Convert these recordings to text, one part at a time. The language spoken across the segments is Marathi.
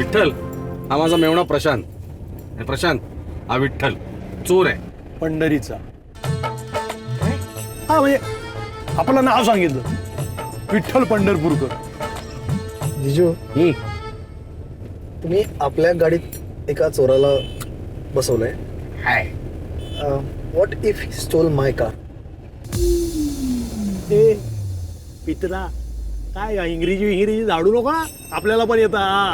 विठ्ठल. हा माझा मेवणा प्रशांत. आणि प्रशांत हा विठ्ठल. चोर आहे. पंढरीचा. हा म्हणजे आपलं नाव सांगितलं. विठ्ठल पंढरपूरकर. जिजू हम्म. तुम्ही आपल्या गाडीत एका चोराला बसवलंय. Hi. What if he stole my car ए पित्रा काय इंग्रजी इंग्रजी झाडू नको. आपल्याला पण येतं हा.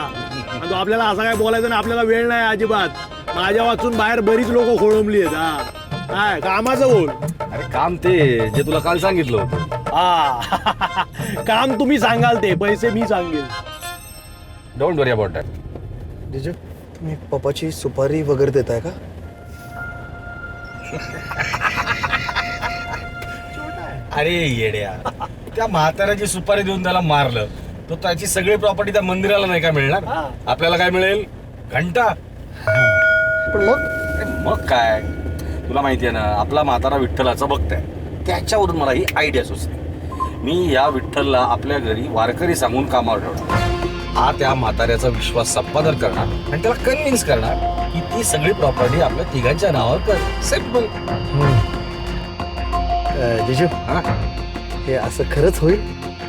आणि तो आपल्याला असं काय बोलायचं नाही आपल्याला वेळ नाही अजिबात. माझ्या वाचून बाहेर बरीच लोक खोळंबली आहेत हा. काय कामाचं बोल. अरे काम ते जे तुला काल सांगितलं होतं. हा. काम तुम्ही सांगाल ते पैसे मी सांगेल. डोंट वरी अबाउट दॅट जिजू तुम्ही पप्पाची सुपारी वगैरे देताय का? अरे येड्या. त्या म्हाताऱ्याची सुपारी देऊन त्याला मारलं. तर त्याची सगळी प्रॉपर्टी त्या मंदिराला नाही का मिळणार? आपल्याला काय मिळेल? घंटा. पण मग? मग काय? तुला माहिती आहे ना आपला म्हातारा विठ्ठलाचा भक्त आहे. त्याच्यावरून मला ही आयडिया सुचली मी या विठ्ठलला आपल्या घरी वारकरी सांगून कामावर ठेवणार. हा त्या म्हाताऱ्याचा विश्वास संपादन करणार आणि त्याला कन्व्हिन्स करणार की ती सगळी प्रॉपर्टी आपल्या तिघांच्या नावावर कर. अं, जिजू? हे? असं खरंच होईल?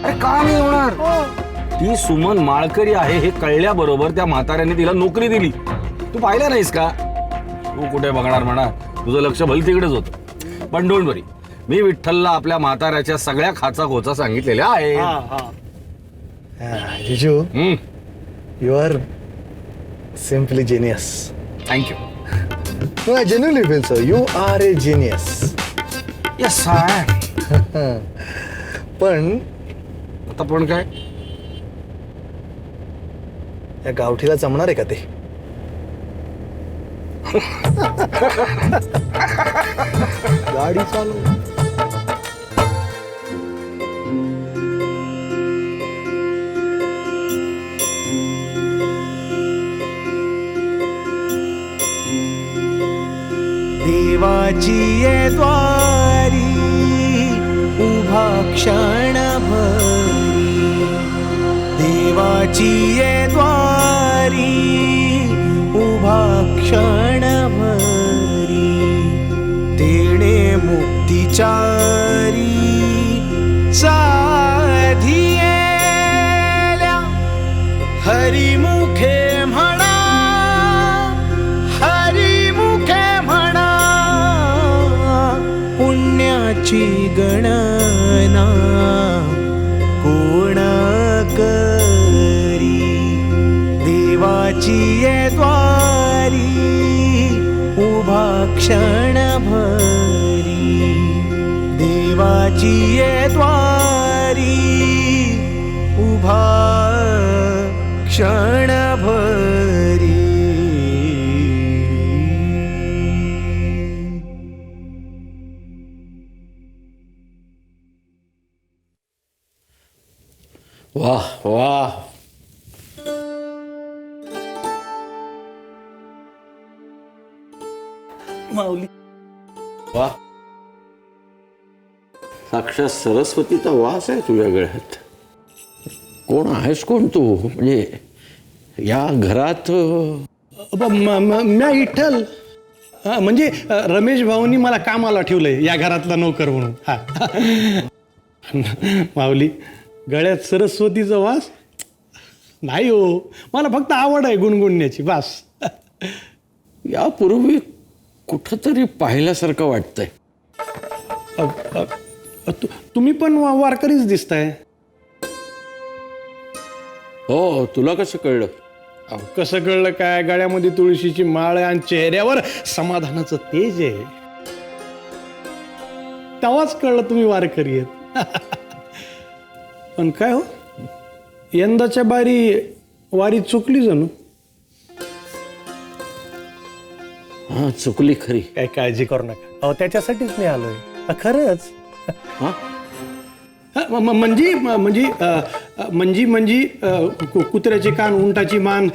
अरे का नाही होणार? ती सुमन माळकरी आहे हे कळल्याबरोबर त्या म्हाताऱ्याने तिला नोकरी दिली. तू पाहिलं नाहीस का? तू कुठे बघणार म्हणा? तुझं लक्ष भल तिकडेच होतं. पण डोंट वरी मी विठ्ठलला आपल्या म्हाताऱ्याच्या सगळ्या खाचा खोचा सांगितलेल्या आहे हा हा. जिजू? हम्म. You are simply genius thank you I genuinely feel so you are a genius yes पण आता पण काय? या गावठीला जमणार आहे का ते? गाडी चालू देवाची ये द्वारी उभा तेणे मुक्तिचारी साधियेल्या हरिमुखे म्हणा हरिमुखे म्हणा पुण्याची गणना कोण करी? देवाची ये द्वारी उभा क्षण भरी देवाची ये द्वारी उभा क्षण वाह वाह. माऊली. वाह साक्षात सरस्वतीचा वास आहे तुझ्या गळ्यात. कोण आहेस कोण तू? म्हणजे या घरात अं, ब- म- म- म्या हा, म्हणजे अ, रमेश भाऊनी मला कामाला ठेवलंय या घरातला नोकर म्हणून. हा. माऊली गळ्यात सरस्वतीचा वास? नाही हो. मला फक्त आवड आहे गुणगुणण्याची बास. यापूर्वी कुठंतरी पाहिल्यासारखं वाटतंय. अ, अ, अ, तु- तुम्ही पण वा- वारकरीच दिसताय. हो तुला कसं कळलं? अहो, कसं कळलं काय? गळ्यामध्ये तुळशीची माळ आहे आणि चेहऱ्यावर समाधानाचं तेज आहे. तेव्हाच कळलं तुम्ही वारकरी आहेत. पण काय हो? यंदाच्या बारी वारी चुकली जणू. हा चुकली खरी. काय काळजी करू नका. अहो त्याच्यासाठीच मी आलोय. अ, खरंच? हा? हा, म- म- म्हणजे म- म्हणजे अ, अ, म्हणजे म्हणजे अ, कु- कुत्र्याचे कान उंटाची मान.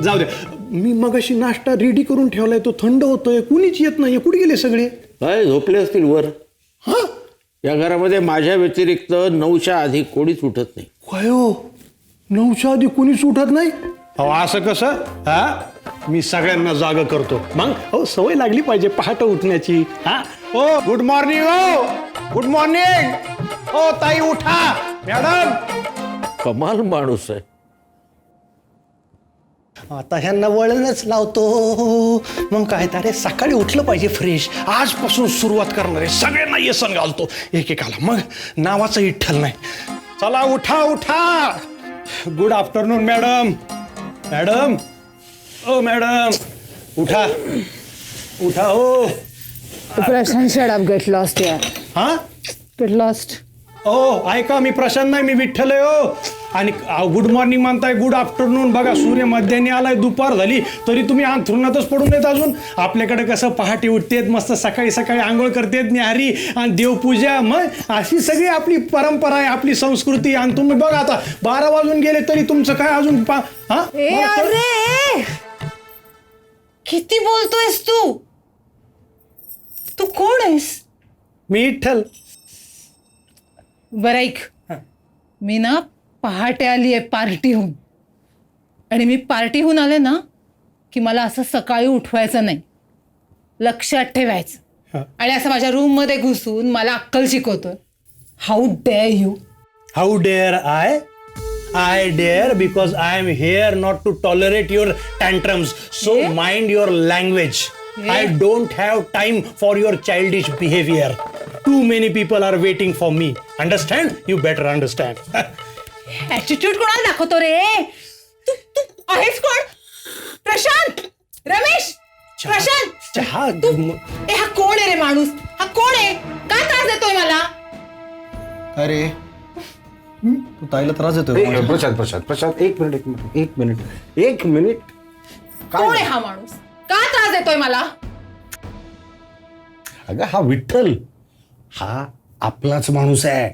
जाऊ द्या. मी मगाशी नाश्ता रेडी करून ठेवलाय तो थंड होतोय. कुणीच येत नाही कुठे गेले सगळे? काय झोपले असतील वर. हा? या घरामध्ये माझ्या व्यतिरिक्त नऊच्या आधी कोणीच उठत नाही. काय हो नऊच्या आधी कोणीच उठत नाही? अहो असं कसं? हा? मी सगळ्यांना जाग करतो. मग? हो सवय लागली पाहिजे पहाटे उठण्याची. हा? हो गुड मॉर्निंग हो. गुड मॉर्निंग हो ताई उठा. मॅडम. कमाल माणूस आहे. आता ह्यांना वळणच लावतो. मग काय तर अरे सकाळी उठलं पाहिजे फ्रेश आजपासून सुरुवात करणार आहे सगळ्यांना येसन घालतो. एकेकाला. मग नावाचं इठ्ठल नाही. चला उठा उठा. गुड आफ्टरनून मॅडम मॅडम ओ मॅडम. उठा. उठा हो. Prashant shut up, get lost यार. हा? Get lost. ओ ऐका मी प्रशांत नाही मी विठ्ठल आहे हो. आणि गुड मॉर्निंग म्हणताय गुड आफ्टरनून बघा सूर्य मध्याने आलाय दुपार झाली तरी तुम्ही अंथरुणातच पडून येत अजून. आपल्याकडे कसं पहाटे उठतेत मस्त सकाळी सकाळी आंघोळ करतेत न्याहारी आणि देवपूजा मग अशी सगळी आपली परंपरा आहे आपली संस्कृती. आणि तुम्ही बघा आता बारा वाजून गेले तरी तुमचं काय अजून पा हा? किती बोलतोयस तू? तू कोण आहेस? मी विठ्ठल. बरं ऐक. मी ना पहाटे आली आहे पार्टीहून. आणि मी पार्टीहून आले ना की मला असं सकाळी उठवायचं नाही. लक्षात ठेवायचं. आणि असं माझ्या रूममध्ये घुसून मला अक्कल शिकवतोय. How dare you How dare I? I dare because I am here not to tolerate your tantrums. So Yeah. mind your language. Yeah. I don't have time for your childish behavior. Too many people are waiting for me. Understand? You better understand. Attitude कोणाला दाखवतो रे तू तू आहेस कोण प्रशांत रमेश प्रशांत चहा ए हा कोण आहे रे माणूस हा कोण आहे काय त्रास देतोय मला अरे तू ताईला त्रास देतोय. प्रशांत प्रशांत प्रशांत एक मिनिट एक मिनिट एक मिनिट एक मिनिट. कोण आहे हा माणूस? का त्रास देतोय मला? अगं हा विठ्ठल. हा आपलाच माणूस आहे.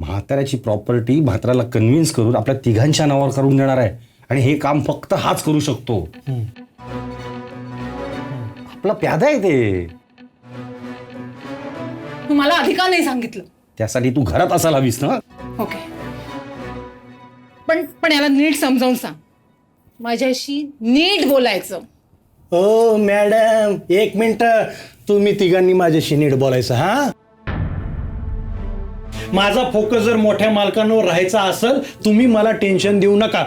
म्हाताऱ्याची प्रॉपर्टी म्हाताऱ्याला कन्व्हिन्स करून आपल्या तिघांच्या नावावर करून देणार आहे. आणि हे काम फक्त हाच करू शकतो. आपला प्यादा आहे ते. तू मला अधिकार नाही सांगितलं. त्यासाठी तू घरात असायला हवीस ना? ओके. पण पण याला नीट समजावून सांग. माझ्याशी नीट बोलायचं. हो मॅडम एक मिनिट. तुम्ही तिघांनी माझ्याशी नीट बोलायचं हा? माझा फोकस जर मोठ्या मालकांवर राहायचा असेल तुम्ही मला टेन्शन देऊ नका.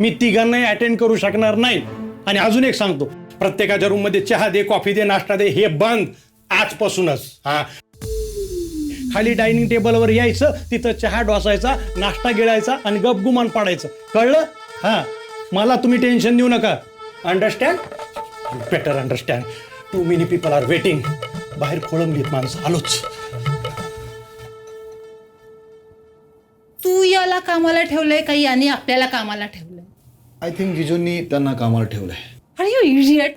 मी तिघांनाही अटेंड करू शकणार नाही. आणि अजून एक सांगतो. प्रत्येकाच्या रूममध्ये चहा दे कॉफी दे नाश्ता दे हे बंद. आजपासूनच हा? खाली डायनिंग टेबलवर यायचं तिथं चहा डोसायचा नाश्ता गिळायचा आणि गपगुमान पाडायचं. कळलं? हा. मला तुम्ही टेन्शन देऊ नका. Understand better understand too many people are waiting बाहेर खोळंबलीत माणसं. आलोच. तू याला कामाला ठेवलंय का याने आपल्याला कामाला ठेवलंय? आय थिंक जिजूंनी त्यांना कामाला ठेवलंय. अरे यू इडियट